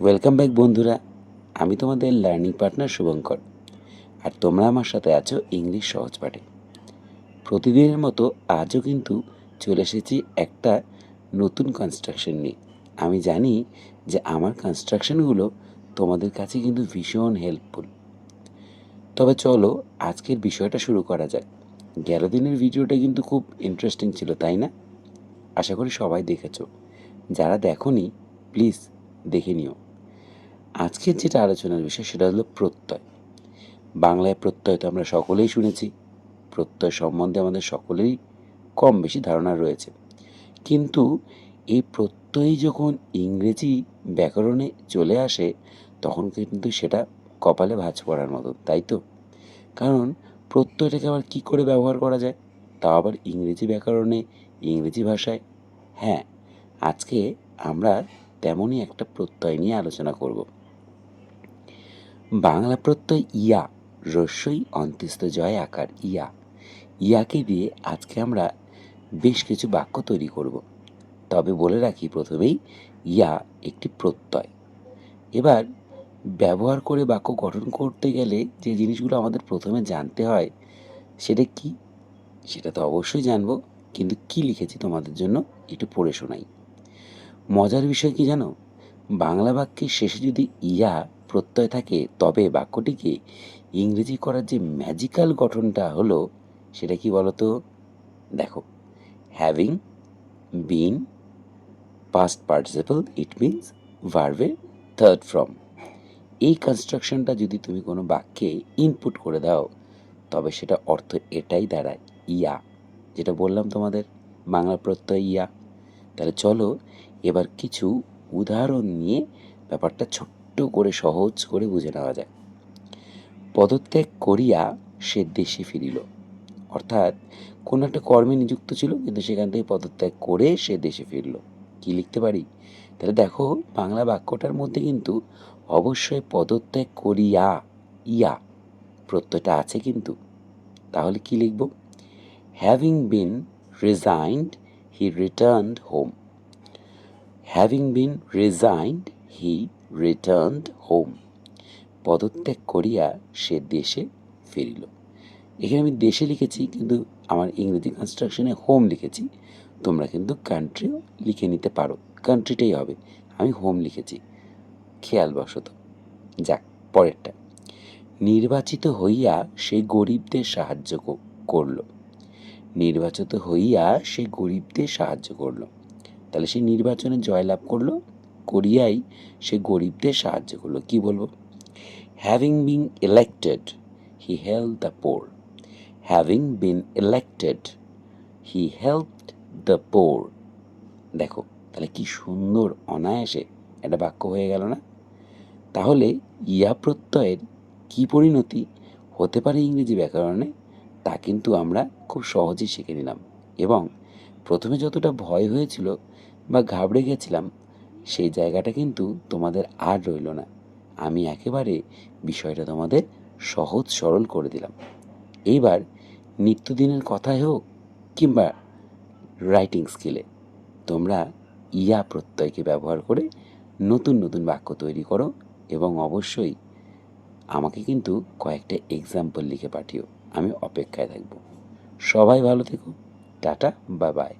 Welcome back বন্ধুরা। আমি তোমাদের লার্নিং পার্টনার শুভঙ্কর। আর তোমরা আমার সাথে আছো ইংলিশ সহজ পাঠে। প্রতিদিনের মতো আজও কিন্তু চলে এসেছি একটা নতুন কনস্ট্রাকশন নিয়ে। আমি জানি যে আমার কনস্ট্রাকশনগুলো তোমাদের কাছে কিন্তু ভীষণ হেল্পফুল তবে চলো আজকের বিষয়টা শুরু করা যাক। গেল দিনের ভিডিওটা কিন্তু খুব ইন্টারেস্টিং ছিল, তাই না? আশা করি সবাই দেখেছ। যারা দেখোনি প্লিজ দেখে নিও। আজকের যেটা আলোচনার বিষয় সেটা হলো প্রত্যয়। বাংলায় প্রত্যয় তো আমরা সকলেই শুনেছি। প্রত্যয় সম্বন্ধে আমাদের সকলেরই কম বেশি ধারণা রয়েছে। কিন্তু এই প্রত্যয় যখন ইংরেজি ব্যাকরণে চলে আসে, তখন কিন্তু সেটা কপালে ভাঁজ পড়ার মতো তাই তো? কারণ প্রত্যয়টাকে আবার কী করে ব্যবহার করা যায়? তাও আবার ইংরেজি ব্যাকরণে, ইংরেজি ভাষায়। হ্যাঁ আজকে আমরা তেমনই একটা প্রত্যয় নিয়ে আলোচনা করব। বাংলা প্রত্যয় ইয়া রস্যই অন্ত্যস্ত জয় আকার ইয়া। ইয়াকে দিয়ে আজকে আমরা বেশ কিছু বাক্য তৈরি করব। তবে বলে রাখি প্রথমেই, ইয়া একটি প্রত্যয়। এবার ব্যবহার করে বাক্য গঠন করতে গেলে যে জিনিসগুলো আমাদের প্রথমে জানতে হয়, সেটা কি? সেটা তো অবশ্যই জানব, কিন্তু কি লিখেছি তোমাদের জন্য একটু পড়ে শোনাই। মজার বিষয় কি জানো? বাংলা বাক্যের শেষে যদি ইয়া প্রত্যয় থাকে, তবে বাক্যটিকে ইংরেজি করার যে ম্যাজিক্যাল গঠনটা হলো, সেটা কি বলতো? দেখো having been past participle it means ভার্ভের third from এই কনস্ট্রাকশনটা যদি তুমি কোনো বাক্যে ইনপুট করে দাও, তবে সেটা অর্থ এটাই দাঁড়ায়, ইয়া। যেটা বললাম তোমাদের, বাংলা প্রত্যয় ইয়া। তাহলে চলো এবার কিছু উদাহরণ নিয়ে ব্যাপারটা ছোট্ট করে, সহজ করে বুঝে নেওয়া যায়। পদত্যাগ করিয়া সে দেশে ফিরিল। অর্থাৎ কোনো একটা কর্মে নিযুক্ত ছিল, কিন্তু সেখান থেকে পদত্যাগ করে সে দেশে ফিরল। কি লিখতে পারি? তাহলে দেখো, বাংলা বাক্যটার মধ্যে কিন্তু অবশ্যই পদত্যাগ করিয়া ইয়া প্রত্যয়টা আছে কিন্তু। তাহলে কি লিখব? Having been resigned he returned home having been resigned he returned home পদত্যাগ করিয়া সে দেশে ফিরিল। এখানে আমি দেশে লিখেছি, কিন্তু আমার ইংরেজি কনস্ট্রাকশনে হোম লিখেছি। তোমরা কিন্তু কান্ট্রিও লিখে নিতে পারো। কান্ট্রিটাই হবে। আমি হোম লিখেছি। খেয়াল বশত যাক, পরেরটা। নির্বাচিত হইয়া সে গরিবদের সাহায্য করল। নির্বাচিত হইয়া সে গরিবদের সাহায্য করল। তাহলে সে নির্বাচনে জয়লাভ করল? করিয়াই সে গরিবদের সাহায্য করল। কি বলব? Having been elected he help the poor having been elected he help the poor দেখো, তাহলে কি সুন্দর অনায়াসে একটা বাক্য হয়ে গেল না? তাহলে ইয়া প্রত্যয়ের কি পরিণতি হতে পারে ইংরেজি ব্যাকরণে? তা কিন্তু আমরা খুব সহজেই শিখে নিলাম। এবং প্রথমে যতটা ভয় হয়েছিল বা ঘাবড়ে গেছিলাম সেই জায়গাটা কিন্তু তোমাদের আর রইল না। আমি একেবারে বিষয়টা তোমাদের সহজ সরল করে দিলাম। এইবার নিত্যদিনের কথায় হোক কিংবা রাইটিং স্কিলে তোমরা ইয়া প্রত্যয়কে ব্যবহার করে নতুন নতুন বাক্য তৈরি করো এবং অবশ্যই আমাকে কিন্তু কয়েকটা এক্সাম্পল লিখে পাঠিও। আমি অপেক্ষায় থাকব। সবাই ভালো থেকো। টাটা বা বাই